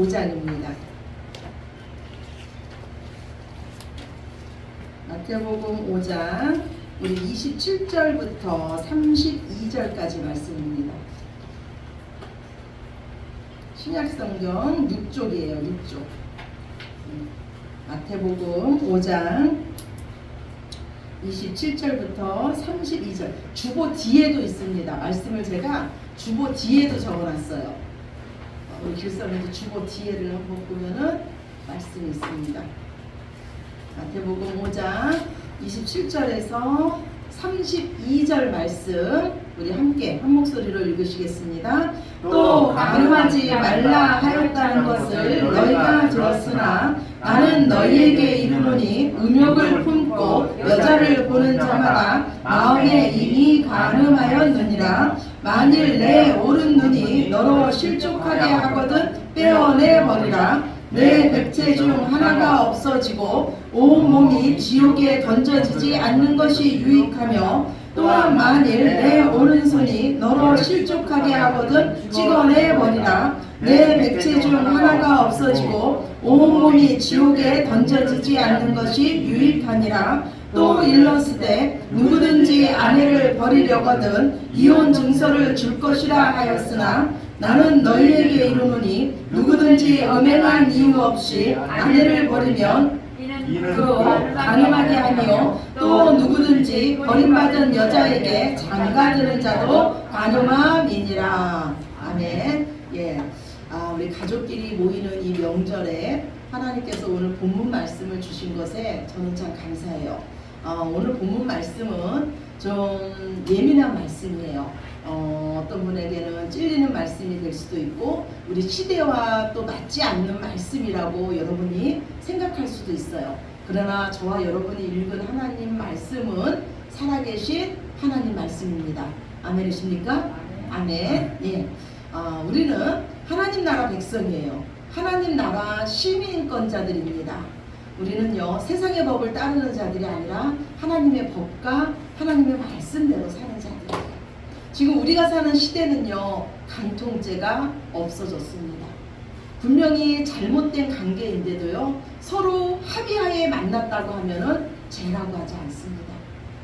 5장입니다. 마태복음 5장 우리 27절부터 32절까지 말씀입니다. 신약성경 6쪽이에요. 6쪽. 마태복음 5장 27절부터 32절 주보 뒤에도 있습니다. 말씀을 제가 주보 뒤에도 적어놨어요. 어, 우리 길선에도 주보 뒤에를 한번 보면은 말씀이 있습니다. 마태복음 5장 27절에서 32절 말씀 우리 함께 한 목소리로 읽으시겠습니다. 또 가늠하지 말라 하였다는 것을 너희가 들었으나 나는 너희에게 이르노니 음욕을 품 고 여자를 보는 자마다 마음에 이미 가늠하였느니라. 만일 내 오른 눈이 너로 실족하게 하거든 빼어내 버리라. 내 백체 중 하나가 없어지고 온 몸이 지옥에 던져지지 않는 것이 유익하며 또한 만일 내 오른손이 너로 실족하게 하거든 찍어내 버리라 내 백체 중 하나가 없어지고 온 몸이 지옥에 던져지지 않는 것이 유익하니라. 또 일렀을 누구든지 아내를 버리려거든 이혼 증서를 줄 것이라 하였으나 나는 너희에게 이르노니 누구든지 엄행한 이유 없이 아내를 버리면 그로 가늠하게 하며 또 누구든지 버림받은 여자에게 장가드는 자도 가늠함이니라. 아멘 가족끼리 모이는 이 명절에 하나님께서 오늘 본문 말씀을 주신 것에 저는 참 감사해요. 어, 오늘 본문 말씀은 좀 예민한 말씀이에요. 어, 어떤 분에게는 찔리는 말씀이 될 수도 있고 우리 시대와 또 맞지 않는 말씀이라고 여러분이 생각할 수도 있어요. 그러나 저와 여러분이 읽은 하나님 말씀은 살아계신 하나님 말씀입니다. 아멘이십니까? 아멘. 예. 어, 우리는 하나님 나라 백성이에요. 하나님 나라 시민권자들입니다. 우리는요 세상의 법을 따르는 자들이 아니라 하나님의 법과 하나님의 말씀대로 사는 자들이에요. 지금 우리가 사는 시대는요 간통죄가 없어졌습니다. 분명히 잘못된 관계인데도요 서로 합의하에 만났다고 하면은 죄라고 하지 않습니다.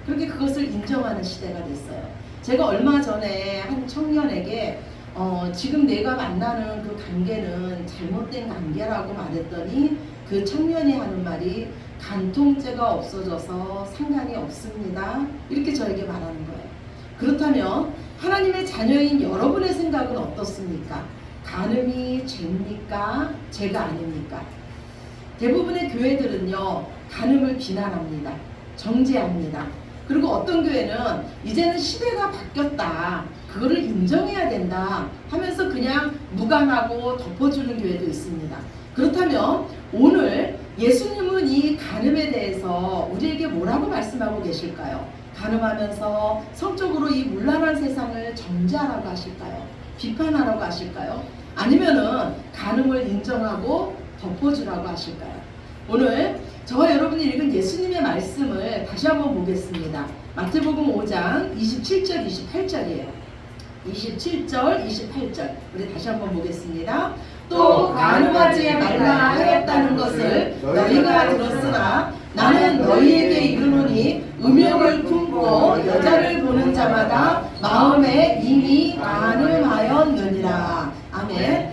그렇게 그것을 인정하는 시대가 됐어요. 제가 얼마 전에 한 청년에게 어, 지금 내가 만나는 그 관계는 잘못된 관계라고 말했더니 그 청년이 하는 말이 간통죄가 없어져서 상관이 없습니다. 이렇게 저에게 말하는 거예요. 그렇다면 하나님의 자녀인 여러분의 생각은 어떻습니까? 간음이 죄입니까? 죄가 아닙니까? 대부분의 교회들은요, 간음을 비난합니다. 정죄합니다. 그리고 어떤 교회는 이제는 시대가 바뀌었다. 그거를 인정해야 된다 하면서 그냥 무관하고 덮어주는 교회도 있습니다. 그렇다면 오늘 예수님은 이 간음에 대해서 우리에게 뭐라고 말씀하고 계실까요? 간음하면서 성적으로 이 문란한 세상을 정죄하라고 하실까요? 비판하라고 하실까요? 아니면은 간음을 인정하고 덮어주라고 하실까요? 오늘 저와 여러분이 읽은 예수님의 말씀을 다시 한번 보겠습니다. 마태복음 5장 27절 28절이에요. 27절 28절 우리 다시 한번 보겠습니다. 또 간음하지 말라 하였다는 것을 너희가 들었으나 나는 너희에게 이르노니 음욕을 품고 여자를 보는 자마다 마음에 이미 간음하였느니라. 아멘.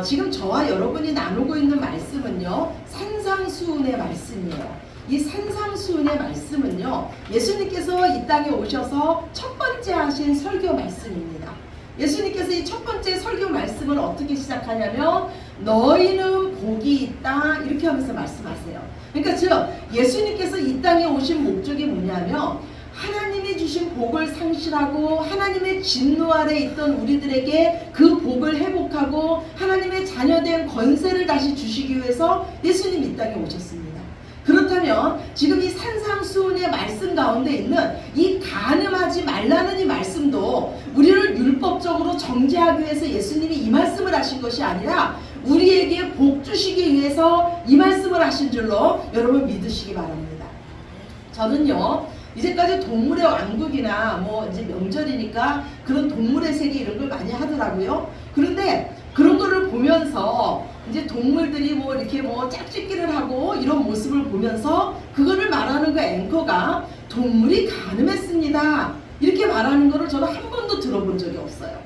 어, 지금 저와 여러분이 나누고 있는 말씀은요 산상수훈의 말씀이에요. 이 산상수훈의 말씀은요 예수님께서 이 땅에 오셔서 첫 번째 하신 설교 말씀입니다. 예수님께서 이 첫 번째 설교 말씀을 어떻게 시작하냐면 너희는 복이 있다 이렇게 하면서 말씀하세요. 그러니까 즉 예수님께서 이 땅에 오신 목적이 뭐냐면 하나님이 주신 복을 상실하고 하나님의 진노 아래 있던 우리들에게 그 복을 회복하고 하나님의 자녀된 권세를 다시 주시기 위해서 예수님 이 땅에 오셨습니다. 그렇다면 지금 이 산상수훈의 말씀 가운데 있는 이 간음하지 말라는 이 말씀도 우리를 율법적으로 정죄하기 위해서 예수님이 이 말씀을 하신 것이 아니라 우리에게 복 주시기 위해서 이 말씀을 하신 줄로 여러분 믿으시기 바랍니다. 저는요 이제까지 동물의 왕국이나 뭐 이제 명절이니까 그런 동물의 세계 이런 걸 많이 하더라고요. 그런데 그런 거를 보면서 이제 동물들이 뭐 이렇게 뭐 짝짓기를 하고 이런 모습을 보면서 그거를 말하는 그 앵커가 동물이 가늠했습니다. 이렇게 말하는 거를 저는 한 번도 들어본 적이 없어요.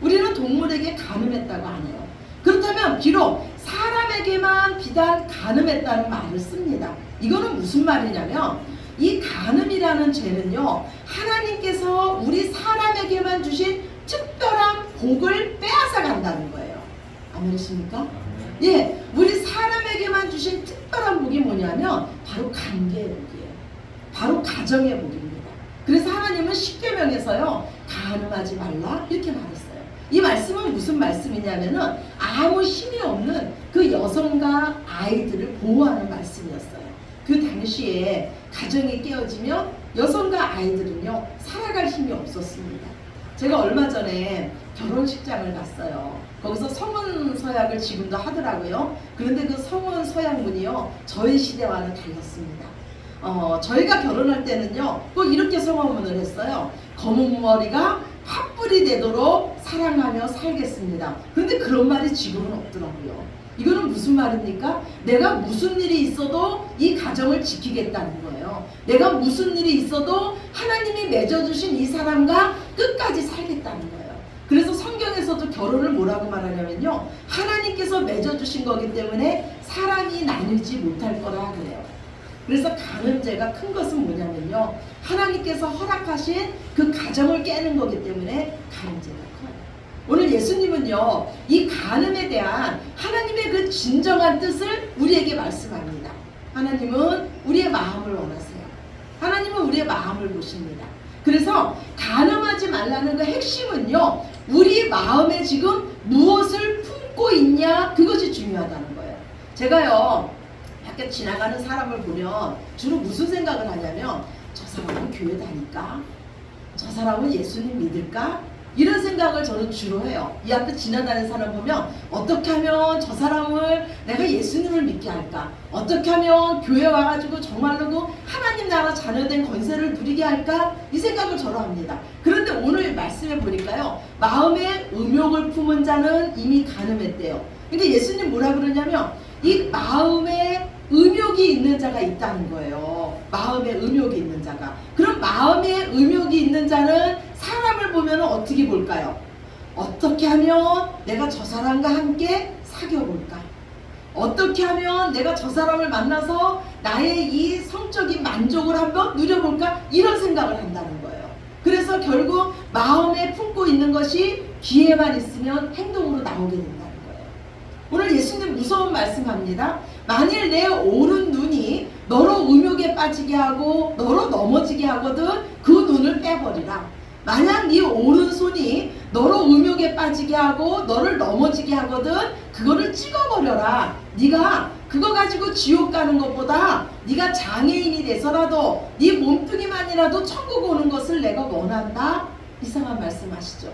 우리는 동물에게 가늠했다고 안 해요. 그렇다면 비록 사람에게만 비단 가늠했다는 말을 씁니다. 이거는 무슨 말이냐면 이 가늠이라는 죄는요 하나님께서 우리 사람에게만 주신 특별한 복을 빼앗아 간다는 거예요. 안 그러십니까? 예, 우리 사람에게만 주신 특별한 복이 뭐냐면 바로 관계의 복이에요. 바로 가정의 복입니다. 그래서 하나님은 십계명에서요 가늠하지 말라 이렇게 말했어요. 이 말씀은 무슨 말씀이냐면은 아무 힘이 없는 그 여성과 아이들을 보호하는. 그 당시에 가정이 깨어지면 여성과 아이들은요 살아갈 힘이 없었습니다. 제가 얼마 전에 결혼식장을 갔어요. 거기서 성원 서약을 지금도 하더라고요. 그런데 그 성원 서약문이요 저희 시대와는 달랐습니다. 어, 저희가 결혼할 때는요 꼭 이렇게 성원문을 했어요. 검은 머리가 팥불이 되도록 사랑하며 살겠습니다. 그런데 그런 말이 지금은 없더라고요. 이거는 무슨 말입니까? 내가 무슨 일이 있어도 이 가정을 지키겠다는 거예요. 내가 무슨 일이 있어도 하나님이 맺어주신 이 사람과 끝까지 살겠다는 거예요. 그래서 성경에서도 결혼을 뭐라고 말하냐면요. 하나님께서 맺어주신 거기 때문에 사람이 나누지 못할 거라 그래요. 그래서 가늠죄가 큰 것은 뭐냐면요. 하나님께서 허락하신 그 가정을 깨는 거기 때문에 가늠죄가 커요. 오늘 예수님은요, 이 간음에 대한 하나님의 그 진정한 뜻을 우리에게 말씀합니다. 하나님은 우리의 마음을 원하세요. 하나님은 우리의 마음을 보십니다. 그래서 간음하지 말라는 그 핵심은요, 우리 마음에 지금 무엇을 품고 있냐, 그것이 중요하다는 거예요. 제가요, 밖에 지나가는 사람을 보면 주로 무슨 생각을 하냐면, 저 사람은 교회 다닐까? 저 사람은 예수님 믿을까? 이런 생각을 저는 주로 해요. 이 앞에 지나다니는 사람 보면 어떻게 하면 저 사람을 내가 예수님을 믿게 할까? 어떻게 하면 교회 와가지고 정말로 그 하나님 나라 자녀된 권세를 누리게 할까? 이 생각을 저로 합니다. 그런데 오늘 말씀에 보니까요. 마음에 음욕을 품은 자는 이미 가늠했대요. 근데 예수님 뭐라 그러냐면 이 마음에 음욕이 있는 자가 있다는 거예요. 마음에 음욕이 있는 자가. 그럼 마음에 음욕이 있는 자는 사람을 보면 어떻게 볼까요? 어떻게 하면 내가 저 사람과 함께 사귀어 볼까? 어떻게 하면 내가 저 사람을 만나서 나의 이 성적인 만족을 한번 누려볼까? 이런 생각을 한다는 거예요. 그래서 결국 마음에 품고 있는 것이 귀에만 있으면 행동으로 나오게 된다는 거예요. 오늘 예수님 무서운 말씀합니다. 만일 내 오른 눈이 너로 음욕에 빠지게 하고 너로 넘어지게 하거든 그 눈을 빼버리라. 만약 네 오른손이 너로 음욕에 빠지게 하고 너를 넘어지게 하거든 그거를 찍어버려라. 네가 그거 가지고 지옥 가는 것보다 네가 장애인이 돼서라도 네 몸뚱이만이라도 천국 오는 것을 내가 원한다. 이상한 말씀하시죠.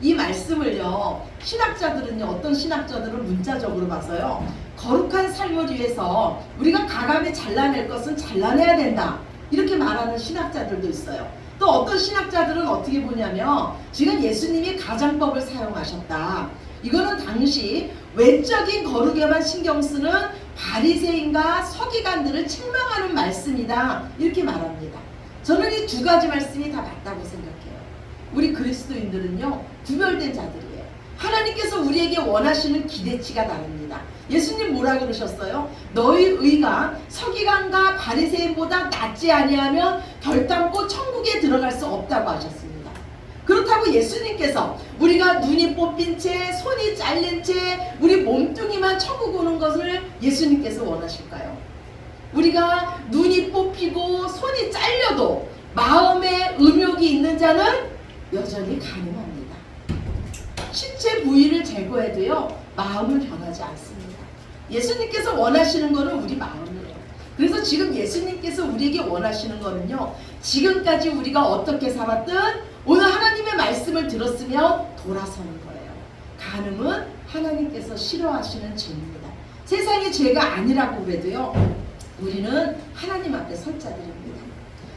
이 말씀을요 신학자들은요 어떤 신학자들은 문자적으로 봐서요 거룩한 삶을 위해서 우리가 가감에 잘라낼 것은 잘라내야 된다 이렇게 말하는 신학자들도 있어요 또 어떤 신학자들은 어떻게 보냐면 지금 예수님이 가장법을 사용하셨다 이거는 당시 외적인 거룩에만 신경 쓰는 바리새인과 서기관들을 책망하는 말씀이다 이렇게 말합니다 저는 이 두 가지 말씀이 다 맞다고 생각해요 우리 그리스도인들은요 구별된 자들이에요. 하나님께서 우리에게 원하시는 기대치가 다릅니다. 예수님 뭐라 그러셨어요? 너희 의가 서기관과 바리새인보다 낫지 아니하면 결단코 천국에 들어갈 수 없다고 하셨습니다. 그렇다고 예수님께서 우리가 눈이 뽑힌 채 손이 잘린 채 우리 몸뚱이만 천국 오는 것을 예수님께서 원하실까요? 우리가 눈이 뽑히고 손이 잘려도 마음에 음욕이 있는 자는 여전히 가능합니다. 신체 부위를 제거해도요 마음은 변하지 않습니다. 예수님께서 원하시는 것은 우리 마음이에요. 그래서 지금 예수님께서 우리에게 원하시는 것은요 지금까지 우리가 어떻게 살았든 오늘 하나님의 말씀을 들었으면 돌아서는 거예요. 간음은 하나님께서 싫어하시는 죄입니다. 세상의 죄가 아니라고 그래도요 우리는 하나님 앞에 설 자들입니다.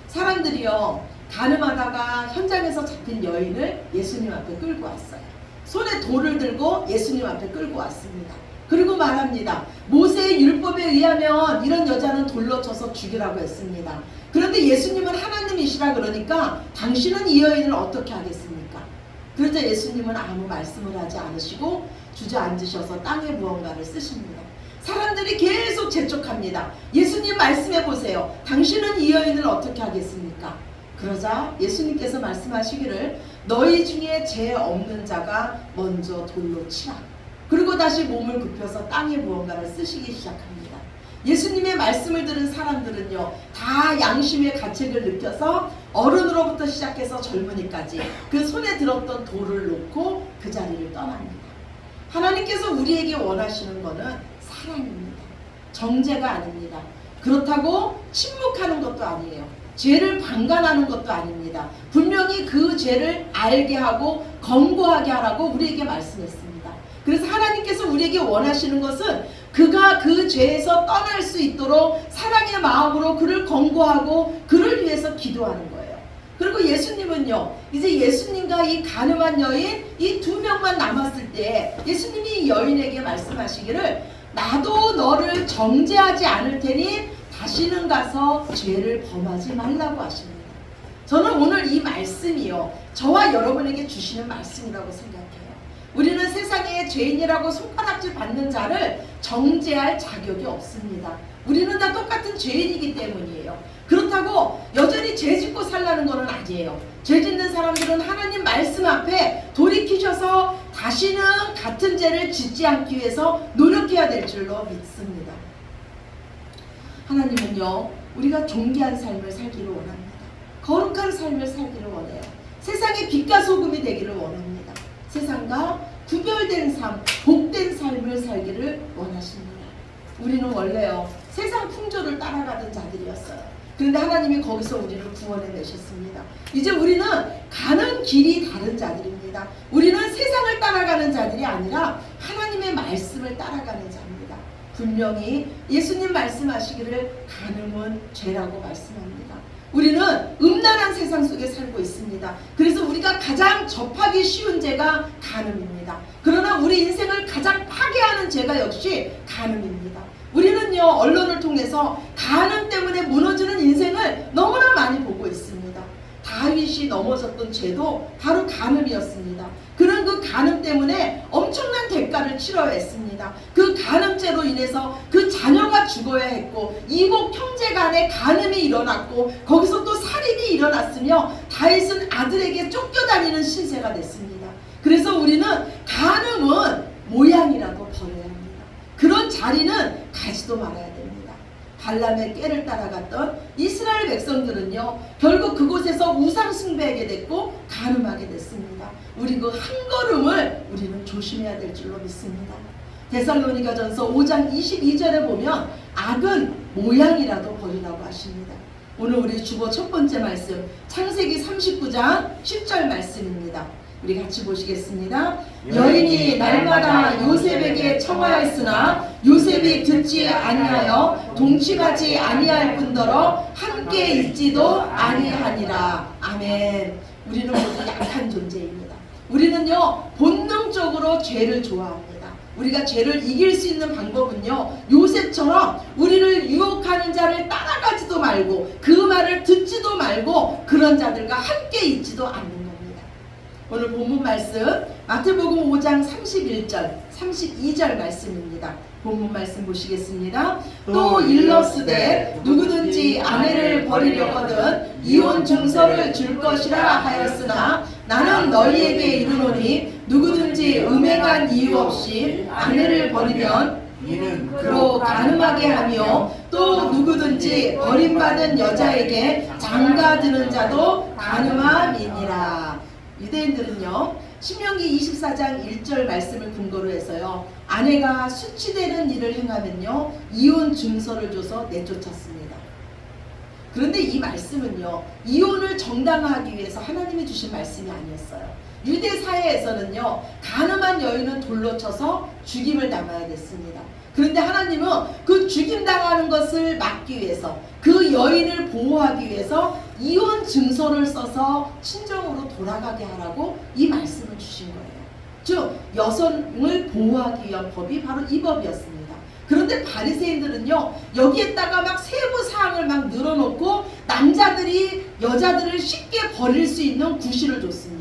사람들이요 가늠하다가 현장에서 잡힌 여인을 예수님 앞에 끌고 왔어요. 손에 돌을 들고 예수님 앞에 끌고 왔습니다. 그리고 말합니다. 모세의 율법에 의하면 이런 여자는 돌로 쳐서 죽이라고 했습니다. 그런데 예수님은 하나님이시라 그러니까 당신은 이 여인을 어떻게 하겠습니까? 그러자 예수님은 아무 말씀을 하지 않으시고 주저앉으셔서 땅에 무언가를 쓰십니다. 사람들이 계속 재촉합니다. 예수님 말씀해 보세요. 당신은 이 여인을 어떻게 하겠습니까? 그러자 예수님께서 말씀하시기를 너희 중에 죄 없는 자가 먼저 돌로 치라. 그리고 다시 몸을 굽혀서 땅에 무언가를 쓰시기 시작합니다. 예수님의 말씀을 들은 사람들은요, 다 양심의 가책을 느껴서 어른으로부터 시작해서 젊은이까지 그 손에 들었던 돌을 놓고 그 자리를 떠납니다. 하나님께서 우리에게 원하시는 것은 사랑입니다. 정죄가 아닙니다. 그렇다고 침묵하는 것도 아니에요. 죄를 방관하는 것도 아닙니다. 분명히 그 죄를 알게 하고 검거하게 하라고 우리에게 말씀했습니다. 그래서 하나님께서 우리에게 원하시는 것은 그가 그 죄에서 떠날 수 있도록 사랑의 마음으로 그를 권고하고 그를 위해서 기도하는 거예요. 그리고 예수님은요, 이제 예수님과 이 가늠한 여인 이 두 명만 남았을 때 예수님이 이 여인에게 말씀하시기를 나도 너를 정죄하지 않을 테니 다시는 가서 죄를 범하지 말라고 하십니다. 저는 오늘 이 말씀이요, 저와 여러분에게 주시는 말씀이라고 생각해요. 우리는 세상에 죄인이라고 손가락질 받는 자를 정죄할 자격이 없습니다. 우리는 다 똑같은 죄인이기 때문이에요. 그렇다고 여전히 죄 짓고 살라는 것은 아니에요. 죄 짓는 사람들은 하나님 말씀 앞에 돌이키셔서 다시는 같은 죄를 짓지 않기 위해서 노력해야 될 줄로 믿습니다. 하나님은요, 우리가 존귀한 삶을 살기를 원합니다. 거룩한 삶을 살기를 원해요. 세상의 빛과 소금이 되기를 원합니다. 세상과 구별된 삶, 복된 삶을 살기를 원하십니다. 우리는 원래요 세상 풍조를 따라가던 자들이었어요. 그런데 하나님이 거기서 우리를 구원해 내셨습니다. 이제 우리는 가는 길이 다른 자들입니다. 우리는 세상을 따라가는 자들이 아니라 하나님의 말씀을 따라가는 자입니다. 분명히 예수님 말씀하시기를 가늠은 죄라고 말씀합니다. 우리는 음란한 세상 속에 살고 있습니다. 그래서 우리가 가장 접하기 쉬운 죄가 간음입니다. 그러나 우리 인생을 가장 파괴하는 죄가 역시 간음입니다. 우리는요 언론을 통해서 간음 때문에 무너지는 인생을 너무나 많이 보고 있습니다. 다윗이 넘어졌던 죄도 바로 간음이었습니다. 그런 그 간음 때문에 엄청난 대가를 치러야 했습니다. 그 간음죄로 인해서 그 자녀가 죽어야 했고 이복 형제 간에 간음이 일어났고 거기서 또 살인이 일어났으며 다윗은 아들에게 쫓겨다니는 신세가 됐습니다. 그래서 우리는 간음은 모양이라도 버려야 합니다. 그런 자리는 가지도 말아야 됩니다. 발람의 깨를 따라갔던 이스라엘 백성들은요 결국 그곳에서 우상 숭배하게 됐고 가늠하게 됐습니다. 우리 그 한 걸음을 우리는 조심해야 될 줄로 믿습니다. 데살로니가전서 5장 22절에 보면 악은 모양이라도 버리라고 하십니다. 오늘 우리 주보 첫 번째 말씀 창세기 39장 10절 말씀입니다. 우리 같이 보시겠습니다. 여인이 날마다 요셉에게 청하였으나 요셉이 듣지 아니하여 동침하지 아니할 뿐더러 함께 있지도 아니하니라. 아멘. 우리는 모두 약한 존재입니다. 우리는요 본능적으로 죄를 좋아합니다. 우리가 죄를 이길 수 있는 방법은요 요셉처럼 우리를 유혹하는 자를 따라가지도 말고 그 말을 듣지도 말고 그런 자들과 함께 있지도 않는. 오늘 본문 말씀 마태복음 5장 31절 32절 말씀입니다. 본문 말씀 보시겠습니다. 또 일러스되 누구든지 아내를 버리려거든 이혼 증서를 줄 것이라 하였으나 나는 너희에게 이르노니 누구든지 음행한 이유 없이 아내를 버리면 이는 그로 가늠하게 하며 또 누구든지 버림받은 여자에게 장가드는 자도 가늠함이니라. 유대인들은요. 신명기 24장 1절 말씀을 근거로 해서요. 아내가 수치되는 일을 행하면요. 이혼 증서를 줘서 내쫓았습니다. 그런데 이 말씀은요. 이혼을 정당화하기 위해서 하나님이 주신 말씀이 아니었어요. 유대 사회에서는요. 가늠한 여인은 돌로 쳐서 죽임을 당해야 됐습니다. 그런데 하나님은 그 죽임 당하는 것을 막기 위해서 그 여인을 보호하기 위해서 이혼 증서를 써서 친정으로 돌아가게 하라고 이 말씀을 주신 거예요. 즉 여성을 보호하기 위한 법이 바로 이 법이었습니다. 그런데 바리새인들은요 여기에다가 막 세부 사항을 막 늘어놓고 남자들이 여자들을 쉽게 버릴 수 있는 구실을 줬습니다.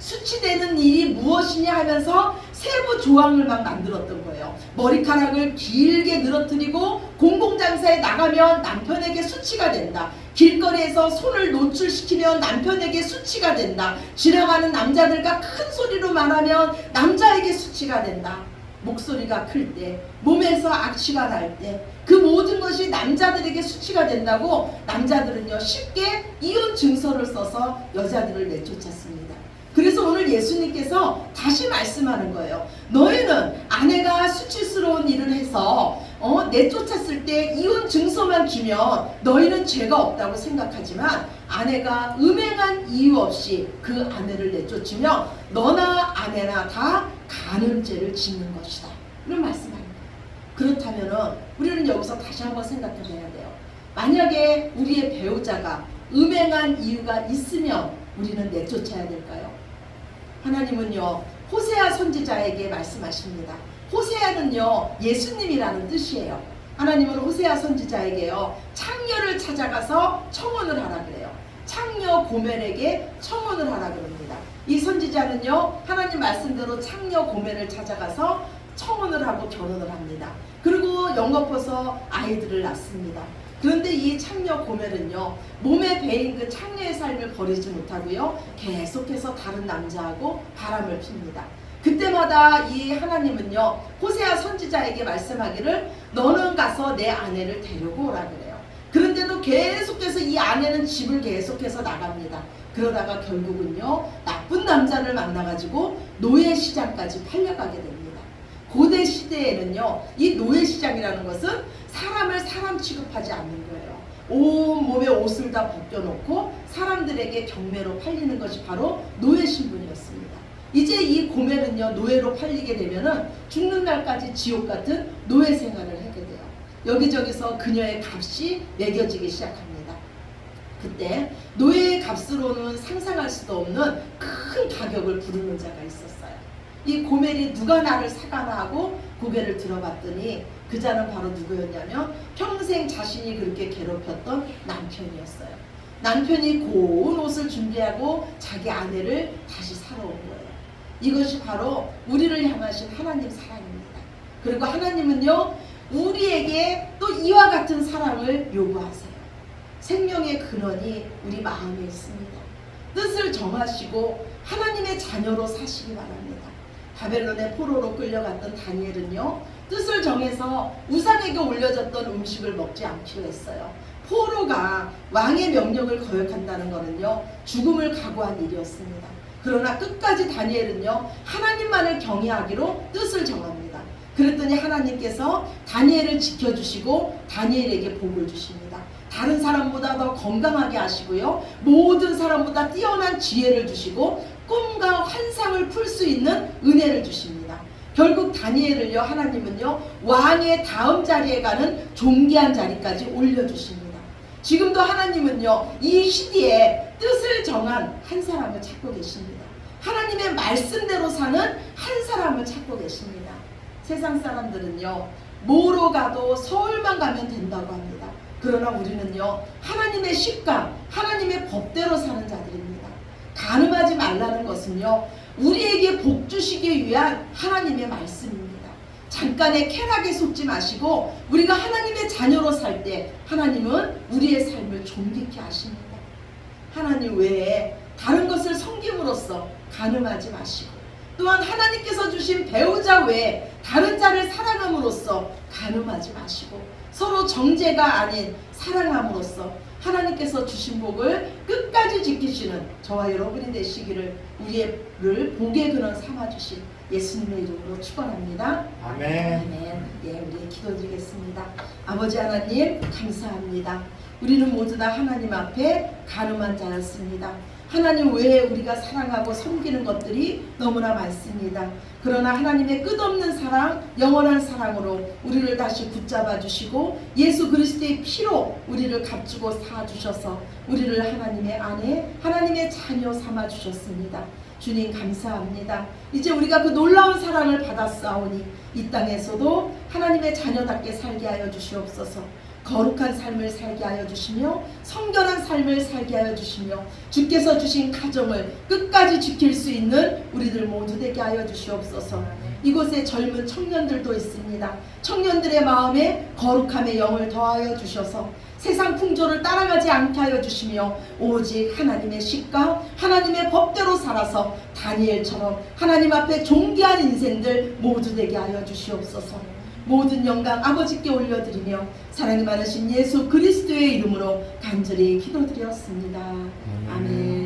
수치되는 일이 무엇이냐 하면서 세부 조항을 막 만들었던 거예요. 머리카락을 길게 늘어뜨리고 공공장사에 나가면 남편에게 수치가 된다. 길거리에서 손을 노출시키면 남편에게 수치가 된다. 지나가는 남자들과 큰 소리로 말하면 남자에게 수치가 된다. 목소리가 클 때, 몸에서 악취가 날 때, 그 모든 것이 남자들에게 수치가 된다고 남자들은요 쉽게 이혼 증서를 써서 여자들을 내쫓았습니다. 그래서 오늘 예수님께서 다시 말씀하는 거예요. 너희는 아내가 수치스러운 일을 해서 어, 내쫓았을 때 이혼 증서만 주면 너희는 죄가 없다고 생각하지만 아내가 음행한 이유 없이 그 아내를 내쫓으면 너나 아내나 다 간음죄를 짓는 것이다. 이런 말씀합니다. 그렇다면은 우리는 여기서 다시 한번 생각해 봐야 돼요. 만약에 우리의 배우자가 음행한 이유가 있으면 우리는 내쫓아야 될까요? 하나님은요 호세아 선지자에게 말씀하십니다. 호세아는요 예수님이라는 뜻이에요. 하나님은 호세아 선지자에게요 창녀를 찾아가서 청혼을 하라 그래요. 창녀 고멜에게 청혼을 하라 그럽니다. 이 선지자는요 하나님 말씀대로 창녀 고멜을 찾아가서 청혼을 하고 결혼을 합니다. 그리고 영겁해서 아이들을 낳습니다. 그런데 이 창녀 고멜은요 몸에 배인 그 창녀의 삶을 버리지 못하고요 계속해서 다른 남자하고 바람을 핍니다. 그때마다 이 하나님은요 호세아 선지자에게 말씀하기를 너는 가서 내 아내를 데리고 오라 그래요. 그런데도 계속해서 이 아내는 집을 계속해서 나갑니다. 그러다가 결국은요 나쁜 남자를 만나가지고 노예 시장까지 팔려가게 됩니다. 고대 시대에는요 이 노예 시장이라는 것은 사람을 사람 취급하지 않는 거예요. 온 몸에 옷을 다 벗겨놓고 사람들에게 경매로 팔리는 것이 바로 노예 신분이었습니다. 이제 이 고멜은요 노예로 팔리게 되면은 죽는 날까지 지옥 같은 노예 생활을 하게 돼요. 여기저기서 그녀의 값이 매겨지기 시작합니다. 그때 노예의 값으로는 상상할 수도 없는 큰 가격을 부르는 자가 있었어요. 이 고멜이 누가 나를 사가나 하고 고개를 들어봤더니 그 자는 바로 누구였냐면 평생 자신이 그렇게 괴롭혔던 남편이었어요. 남편이 고운 옷을 준비하고 자기 아내를 다시 사러 온 거예요. 이것이 바로 우리를 향하신 하나님 사랑입니다. 그리고 하나님은요, 우리에게 또 이와 같은 사랑을 요구하세요. 생명의 근원이 우리 마음에 있습니다. 뜻을 정하시고 하나님의 자녀로 사시기 바랍니다. 바벨론의 포로로 끌려갔던 다니엘은요, 뜻을 정해서 우상에게 올려졌던 음식을 먹지 않기로 했어요. 포로가 왕의 명령을 거역한다는 것은요, 죽음을 각오한 일이었습니다. 그러나 끝까지 다니엘은요, 하나님만을 경외하기로 뜻을 정합니다. 그랬더니 하나님께서 다니엘을 지켜주시고 다니엘에게 복을 주십니다. 다른 사람보다 더 건강하게 하시고요. 모든 사람보다 뛰어난 지혜를 주시고 꿈과 환상을 풀 수 있는 은혜를 주십니다. 결국 다니엘을요 하나님은요 왕의 다음 자리에 가는 존귀한 자리까지 올려주십니다. 지금도 하나님은요 이 시대에 뜻을 정한 한 사람을 찾고 계십니다. 하나님의 말씀대로 사는 한 사람을 찾고 계십니다. 세상 사람들은요 뭐로 가도 서울만 가면 된다고 합니다. 그러나 우리는요 하나님의 식감, 하나님의 법대로 사는 자들입니다. 가늠하지 말라는 것은요 우리에게 복 주시기 위한 하나님의 말씀입니다. 잠깐의 쾌락에 속지 마시고 우리가 하나님의 자녀로 살 때 하나님은 우리의 삶을 존귀케 하십니다. 하나님 외에 다른 것을 섬김으로써 가늠하지 마시고 또한 하나님께서 주신 배우자 외에 다른 자를 사랑함으로써 가늠하지 마시고 서로 정죄가 아닌 사랑함으로써 하나님께서 주신 복을 끝까지 지키시는 저와 여러분이 되시기를 우리를 복의 근원 삼아 주신 예수님의 이름으로 축원합니다. 아멘. 아멘. 예, 우리 기도드리겠습니다. 아버지 하나님 감사합니다. 우리는 모두 다 하나님 앞에 가늠한 자였습니다. 하나님 외에 우리가 사랑하고 섬기는 것들이 너무나 많습니다. 그러나 하나님의 끝없는 사랑, 영원한 사랑으로 우리를 다시 붙잡아 주시고 예수 그리스도의 피로 우리를 값주고 사 주셔서 우리를 하나님의 아내, 하나님의 자녀 삼아 주셨습니다. 주님 감사합니다. 이제 우리가 그 놀라운 사랑을 받았사오니 이 땅에서도 하나님의 자녀답게 살게 하여 주시옵소서. 거룩한 삶을 살게 하여 주시며 성결한 삶을 살게 하여 주시며 주께서 주신 가정을 끝까지 지킬 수 있는 우리들 모두 되게 하여 주시옵소서. 이곳에 젊은 청년들도 있습니다. 청년들의 마음에 거룩함의 영을 더하여 주셔서 세상 풍조를 따라가지 않게 하여 주시며 오직 하나님의 식과 하나님의 법대로 살아서 다니엘처럼 하나님 앞에 존귀한 인생들 모두 되게 하여 주시옵소서. 모든 영광 아버지께 올려드리며 사랑이 많으신 예수 그리스도의 이름으로 간절히 기도드렸습니다. 아멘.